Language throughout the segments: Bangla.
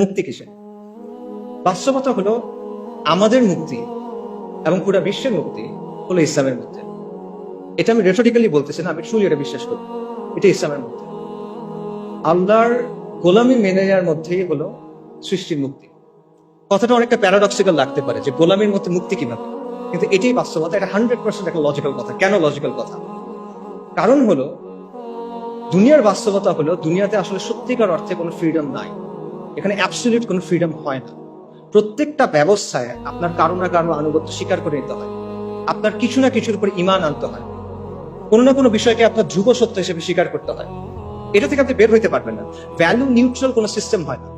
মুক্তি কিসে বাস্তবতা হলো আমাদের মুক্তি এবং পুরা বিশ্বের মুক্তি হলো ইসলামের মধ্যে এটা আমি রেটোরিক্যালি বলতেছি না, আমি ট্রুলি এটা বিশ্বাস করি। এটা ইসলামের মধ্যে আল্লাহর গোলামি মেনে নেওয়ার মধ্যেই হলো সৃষ্টির মুক্তি। কথাটা অনেকটা প্যারাডক্সিক্যাল লাগতে পারে যে গোলামির মধ্যে মুক্তি কীভাবে? কিন্তু এটাই বাস্তবতা, এটা হান্ড্রেড পার্সেন্ট একটা লজিক্যাল কথা। কেন লজিক্যাল কথা? কারণ হলো, দুনিয়ার বাস্তবতা হলো দুনিয়াতে আসলে সত্যিকার অর্থে কোনো ফ্রিডম নাই। এখানে অ্যাবসলিউট কোনো ফ্রিডম হয় না। প্রত্যেকটা ব্যবস্থায় আপনার কারও না কারও আনুগত্য স্বীকার করে নিতে হয়। আপনার কিছু না কিছুর উপর ইমান আনতে হয়। কোনো না কোনো বিষয়কে আপনার ধ্রুব সত্য হিসেবে স্বীকার করতে হয়। এটা থেকে আপনি বের হইতে পারবেন না। ভ্যালু নিউট্রাল কোনো সিস্টেম হয় না।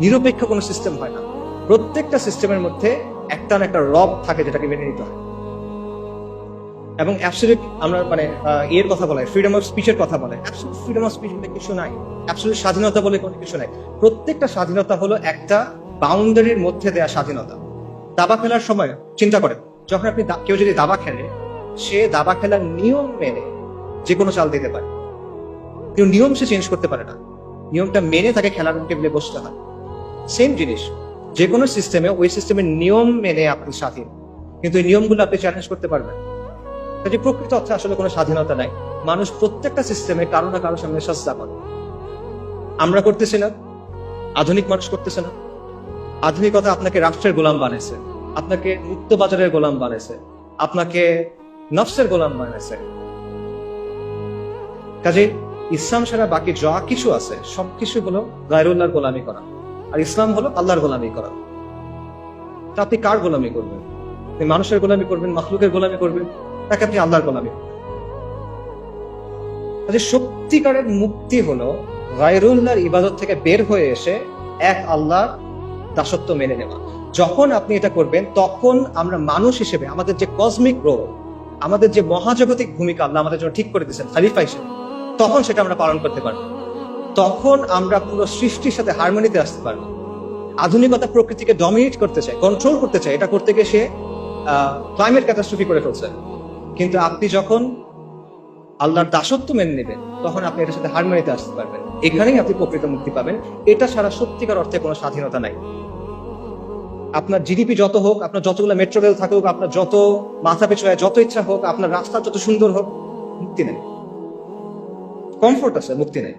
নিরপেক্ষ কোনো সিস্টেম হয় না। প্রত্যেকটা সিস্টেমের মধ্যে একটা না একটা রব থাকে যেটাকে মেনে নিতে হয়। এবং অ্যাবসলিউট আমরা মানে এর কথা বলে ফ্রিডম অফ স্পিচের কথা বলে। অ্যাবসলিউট ফ্রিডম অফ স্পিচ বলে কিছু নাই। অ্যাবসলিউট স্বাধীনতা বলে কোনো কিছু নাই। প্রত্যেকটা স্বাধীনতা হলো একটা বাউন্ডারির মধ্যে দেয়া স্বাধীনতা। দাবা খেলার সময়, চিন্তা করেন, যখন আপনি কেউ যদি দাবা খেলে, সে দাবা খেলার নিয়ম মেনে যে কোনো চাল দিতে পারে। কিন্তু নিয়ম সে চেঞ্জ করতে পারে না। নিয়মটা মেনে তাকে খেলার টেবিলে বসতে হয়। সেম জিনিস, যে কোনো সিস্টেমে ওই সিস্টেমের নিয়ম মেনে আপনি স্বাধীন। কিন্তু এই নিয়মগুলো আপনি চ্যালেঞ্জ করতে পারবেন। কাজে প্রকৃত অর্থে আসলে কোনো স্বাধীনতা নাই, মানুষ প্রত্যেকটা সিস্টেমে কারও না কারও সামনে সস্তা করে। আমরা করতেছি না, আধুনিক মানুষ করতেছে না। আধুনিকতা আপনাকে রাষ্ট্রের গোলাম বানাইছে আপনাকে মুক্ত বাজারের গোলাম বানাইছে আপনাকে নফসের গোলাম বানাইছে কাজে ইসলাম ছাড়া বাকি যা কিছু আছে সবকিছু হলো গায়রুল্লাহর গোলামি করা। আর ইসলাম হলো আল্লাহর গোলামি করা। তা আপনি কার গোলামি করবেন? মানুষের গোলামি করবেন, মখলুকের গোলামি করবেন? তাকে আপনি আল্লাহর গোলামি করবেন। সত্যিকারের মুক্তি হলো গায়রুল্লাহর ইবাদত থেকে বের হয়ে এসে এক আল্লাহর দাসত্ব মেনে নেওয়া। যখন আপনি এটা করবেন, তখন আমরা মানুষ হিসেবে, আমাদের যে কসমিক রোল আমাদের যে মহাজাগতিক ভূমিকা আল্লাহ আমাদের জন্য ঠিক করে দিয়েছেন খালিফা হিসেবে, তখন সেটা আমরা পালন করতে পারব। তখন আমরা পুরো সৃষ্টির সাথে হারমোনিতে আসতে পারব। আধুনিকতা প্রকৃতিকে ডমিনেট করতে চায় কন্ট্রোল করতে চায়, এটা করতে গিয়ে সে ক্লাইমেট ক্যাটাস্ট্রফি করে ফেলছে। কিন্তু আপনি যখন আল্লাহর দাসত্ব মেনে নেবেন তখন আপনি এটার সাথে হারমোনিতে আসতে পারবেন। এখানেই আপনি প্রকৃত মুক্তি পাবেন। এটা সারা সত্যিকার অর্থে কোনো স্বাধীনতা নাই। আপনার জিডিপি যত হোক আপনার যতগুলো মেট্রো রেল থাকুক আপনার যত মাথা পিছু হয়, যত ইচ্ছা হোক আপনার রাস্তা যত সুন্দর হোক মুক্তি নেই। কমফোর্ট আছে মুক্তি নেই।